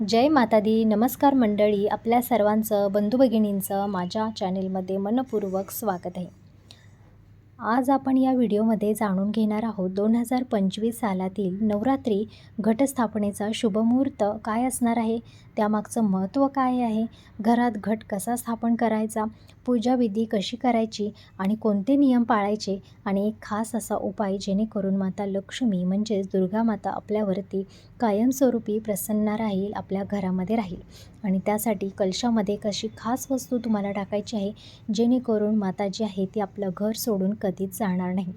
जय माता दी नमस्कार मंडळी. आपल्या सर्वांचं बंधू भगिनींचं माझ्या चॅनेलमध्ये मनपूर्वक स्वागत आहे. आज आपण या व्हिडिओमध्ये जाणून घेणार आहोत दोन हजार पंचवीस सालातील नवरात्री घटस्थापनेचा शुभमुहूर्त काय असणार आहे? त्यामागचं महत्त्व काय आहे? घरात घट कसा स्थापन करायचा? पूजाविधी कशी करायची आणि कोणते नियम पाळायचे आणि एक खास असा उपाय जेणेकरून माता लक्ष्मी म्हणजेच दुर्गा माता आपल्यावरती कायमस्वरूपी प्रसन्न राहील आपल्या घरामध्ये राहील. आणि त्यासाठी कलशामध्ये कशी खास वस्तू तुम्हाला टाकायची आहे जेणेकरून माता जी आहे ती आपलं घर सोडून कधीच जाणार नाही.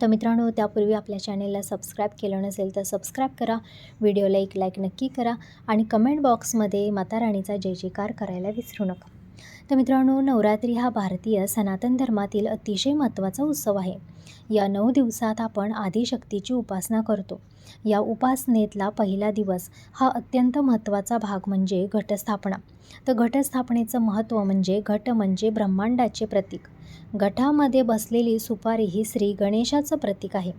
तर मित्रांनो त्यापूर्वी आपल्या चॅनेलला सबस्क्राईब केलं नसेल तर सबस्क्राईब करा व्हिडिओला एक लाईक नक्की करा आणि कमेंट बॉक्समध्ये माता राणीचा जय जयकार करायला विसरू नका. तर मित्रांनो नवरात्री हा भारतीय सनातन धर्मातील अतिशय महत्त्वाचा उत्सव आहे. या नऊ दिवसात आपण आदिशक्तीची उपासना करतो. या उपासनेतला पहिला दिवस हा अत्यंत महत्त्वाचा भाग म्हणजे घटस्थापना. तर घटस्थापनेचं महत्त्व म्हणजे घट म्हणजे ब्रह्मांडाचे प्रतीक. घटामध्ये बसलेली सुपारी ही श्री गणेशाचं प्रतीक आहे.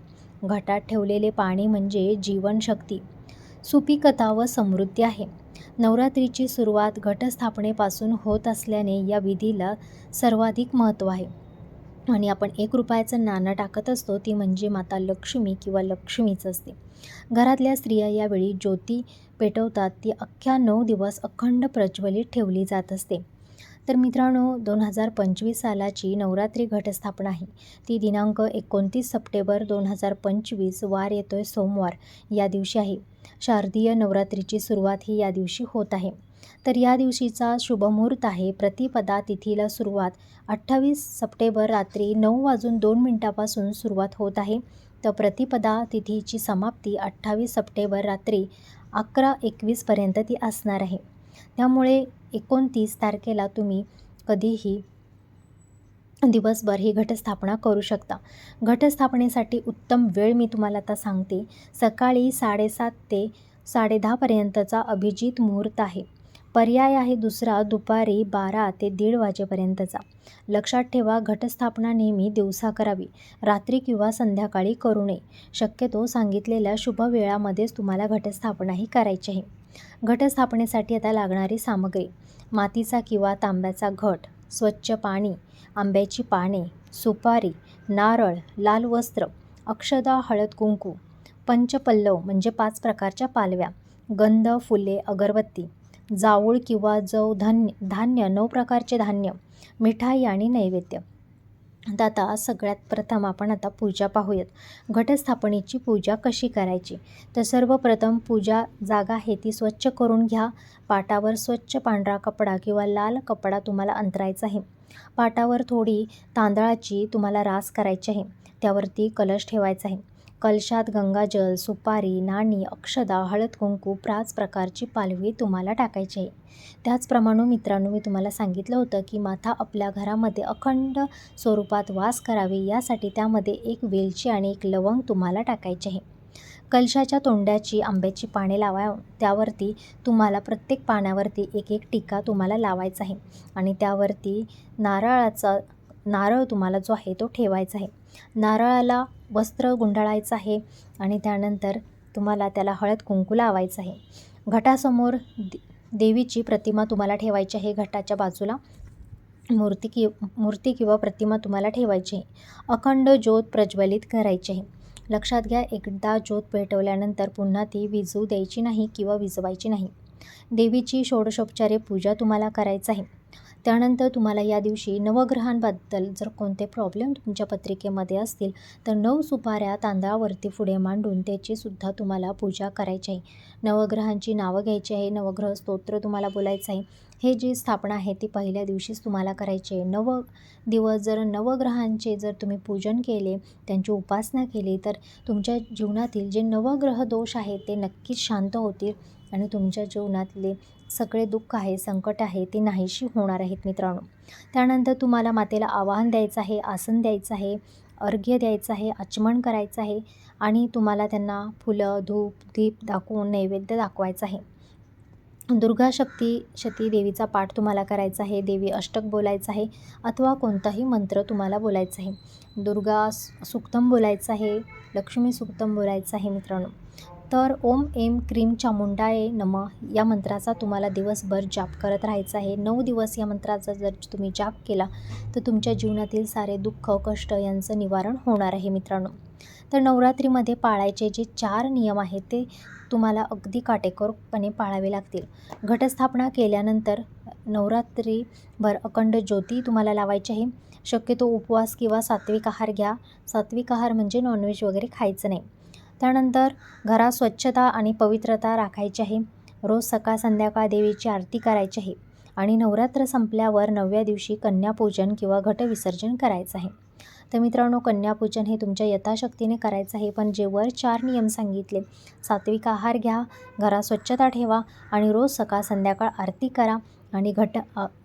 घटात ठेवलेले पाणी म्हणजे जीवनशक्ती. सुपिकता व समृद्धी आहे. नवरात्रीची सुरुवात घटस्थापनेपासून होत असल्याने या विधीला सर्वाधिक महत्त्व आहे. आणि आपण एक रुपयाचं नाणं टाकत असतो ती म्हणजे माता लक्ष्मी किंवा लक्ष्मीच असते. घरातल्या स्त्रिया यावेळी ज्योती पेटवतात ती अख्ख्या नऊ दिवस अखंड प्रज्वलित ठेवली जात असते. तर मित्रांनो दोन हजार पंचवीस सालाची नवरात्री घटस्थापना आहे. ती दिनांक एकोणतीस सप्टेंबर दोन हजार पंचवीस वार येतोय सोमवार या दिवशी आहे. शारदीय नवरात्रीची सुरुवात ही या दिवशी होत आहे. तर या दिवशीचा शुभमुहूर्त आहे. प्रतिपदा तिथीला सुरुवात अठ्ठावीस सप्टेंबर रात्री नऊ वाजून दोन मिनटापासून सुरुवात होत आहे. तर प्रतिपदा तिथीची समाप्ती अठ्ठावीस सप्टेंबर रात्री अकरा एकवीसपर्यंत ती असणार आहे. त्यामुळे एकोणतीस तारखेला तुम्ही कधीही दिवसभर ही घटस्थापना करू शकता. घटस्थापनेसाठी उत्तम वेळ मी तुम्हाला आता सांगते. सकाळी साडेसात ते साडेदहापर्यंतचा अभिजित मुहूर्त आहे. पर्याय आहे दुसरा दुपारी बारा ते दीड वाजेपर्यंतचा. लक्षात ठेवा घटस्थापना नेहमी दिवसा करावी रात्री किंवा संध्याकाळी करू नये. शक्यतो सांगितलेल्या शुभ वेळामध्येच तुम्हाला घटस्थापनाही करायची आहे. घटस्थापनेसाठी आता लागणारी सामग्री मातीचा किंवा तांब्याचा घट स्वच्छ पाणी आंब्याची पाने सुपारी नारळ लाल वस्त्र अक्षदा हळद कुंकू पंचपल्लव म्हणजे पाच प्रकारच्या पालव्या गंध फुले अगरबत्ती जाऊळ किंवा जव धान्य धान्य नऊ प्रकारचे धान्य मिठाई आणि नैवेद्य. तर आता सगळ्यात प्रथम आपण आता पूजा पाहूयात. घटस्थापनेची पूजा कशी करायची? तर सर्वप्रथम पूजा जागा आहे ती स्वच्छ करून घ्या. पाटावर स्वच्छ पांढरा कपडा किंवा लाल कपडा तुम्हाला अंतरायचा आहे. पाटावर थोडी तांदळाची तुम्हाला रास करायची आहे. त्यावरती कलश ठेवायचा आहे. कलशात गंगाजल सुपारी नाणी अक्षदा हळद कुंकू पाच प्रकारची पालवी तुम्हाला टाकायची आहे. त्याचप्रमाणे मित्रांनो मी तुम्हाला सांगितलं होतं की माता आपल्या घरामध्ये अखंड स्वरूपात वास करावी यासाठी त्यामध्ये एक वेलची आणि एक लवंग तुम्हाला टाकायची आहे. कलशाच्या तोंड्याची आंब्याची पाने लावा त्यावरती तुम्हाला प्रत्येक पाण्यावरती एक एक टिका तुम्हाला लावायचा आहे. आणि त्यावरती नारळाचा नारळ तुम्हाला जो आहे तो ठेवायचा आहे. नारळाला वस्त्र गुंडाळायचं आहे आणि त्यानंतर तुम्हाला त्याला हळद कुंकू लावायचं आहे. घटासमोर दे देवीची प्रतिमा तुम्हाला ठेवायची आहे. घटाच्या बाजूला मूर्ती कि मूर्ती किंवा प्रतिमा तुम्हाला ठेवायची आहे. अखंड ज्योत प्रज्वलित करायची आहे. लक्षात घ्या एकदा ज्योत पेटवल्यानंतर पुन्हा ती विजू द्यायची नाही किंवा विजवायची नाही. देवीची षोडशोपचारे पूजा तुम्हाला करायचं आहे. त्यानंतर तुम्हाला या दिवशी नवग्रहांबद्दल जर कोणते प्रॉब्लेम तुमच्या पत्रिकेमध्ये असतील तर नऊ सुपाऱ्या तांदळावरती पुढे मांडून त्याचीसुद्धा तुम्हाला पूजा करायची आहे. नवग्रहांची नावं घ्यायची आहे नवग्रह स्तोत्र तुम्हाला बोलायचं आहे. हे जी स्थापना आहे ती पहिल्या दिवशीच तुम्हाला करायची आहे. नव दिवस जर नवग्रहांचे जर तुम्ही पूजन केले त्यांची उपासना केली तर तुमच्या जीवनातील जे नवग्रह दोष आहेत ते नक्कीच शांत होतील आणि तुमच्या जीवनातले सगळे दुःख आहे संकट आहे ते नाहीशी होणार आहेत मित्रांनो. त्यानंतर तुम्हाला मातेला आवाहन द्यायचं आहे आसन द्यायचं आहे अर्घ्य द्यायचं आहे आचमन करायचं आहे आणि तुम्हाला त्यांना फुलं धूप दीप दाखवून नैवेद्य दाखवायचं आहे. दुर्गा शक्ती शती देवीचा पाठ तुम्हाला करायचा आहे देवी अष्टक बोलायचं आहे अथवा कोणताही मंत्र तुम्हाला बोलायचा आहे. दुर्गा सुक्तम बोलायचं आहे लक्ष्मी सुक्तम बोलायचं आहे मित्रांनो. तर ओम एम क्रीम चामुंडाये नम. या मंत्राचा तुम्हाला दिवसभर जाप करत राहायचा आहे. नऊ दिवस या मंत्राचा जर तुम्ही जाप केला तर तुमच्या जीवनातील सारे दुःख कष्ट यांचं निवारण होणार आहे मित्रांनो. तर नवरात्रीमध्ये पाळायचे जे चार नियम आहेत ते तुम्हाला अगदी काटेकोरपणे पाळावे लागतील. घटस्थापना केल्यानंतर नवरात्रीभर अखंड ज्योती तुम्हाला लावायची आहे. शक्यतो उपवास किंवा सात्विक आहार घ्या. सात्विक आहार म्हणजे नॉनव्हेज वगैरे खायचं नाही. त्यानंतर घरात स्वच्छता आणि पवित्रता राखायची आहे रोज सकाळ संध्याकाळ देवीची आरती करायची आहे आणि नवरात्र संपल्यावर नवव्या दिवशी कन्यापूजन किंवा घटविसर्जन करायचं आहे तर मित्रांनो कन्यापूजन हे तुमच्या यथाशक्तीने करायचं आहे पण जे वर चार नियम सांगितले सात्विक आहार घ्या घरात स्वच्छता ठेवा आणि रोज सकाळ संध्याकाळ आरती करा आणि घट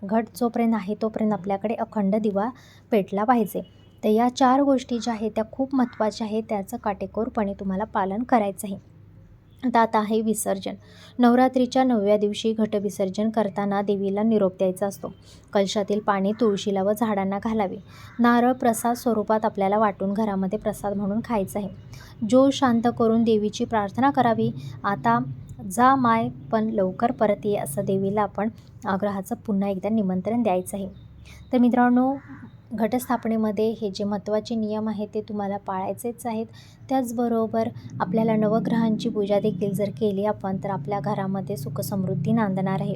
घट जोपर्यंत आहे तोपर्यंत आपल्याकडे अखंड दिवा पेटला पाहिजे. तर या चार गोष्टी ज्या आहेत त्या खूप महत्त्वाच्या आहेत. त्याचं काटेकोरपणे तुम्हाला पालन करायचं आहे. आता आता आहे विसर्जन. नवरात्रीच्या नवव्या दिवशी घटविसर्जन करताना देवीला निरोप द्यायचा असतो. कलशातील पाणी तुळशीला व झाडांना घालावे. नारळ प्रसाद स्वरूपात आपल्याला वाटून घरामध्ये प्रसाद म्हणून खायचा आहे. जो शांत करून देवीची प्रार्थना करावी. आता जा माय पण लवकर परत ये असं देवीला आपण आग्रहाचं पुन्हा एकदा निमंत्रण द्यायचं आहे. तर मित्रांनो घटस्थापनेमध्ये हे जे महत्त्वाचे नियम आहेत ते तुम्हाला पाळायचेच आहेत. त्याचबरोबर आपल्याला नवग्रहांची पूजा देखील जर केली आपण तर आपल्या घरामध्ये सुखसमृद्धी नांदणार आहे.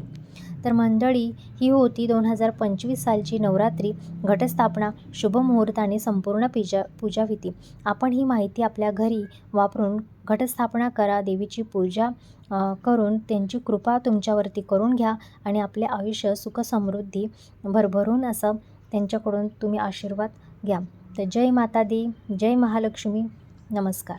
तर मंडळी ही होती दोन हजार पंचवीस सालची नवरात्री घटस्थापना शुभमुहूर्त आणि संपूर्ण पूजा पूजाविधी. आपण ही माहिती आपल्या घरी वापरून घटस्थापना करा देवीची पूजा करून त्यांची कृपा तुमच्यावरती करून घ्या आणि आपले आयुष्य सुखसमृद्धी भरभरून असं त्यांच्याकडून तुम्ही आशीर्वाद घ्या. तर जय माता दी जय महालक्ष्मी. नमस्कार.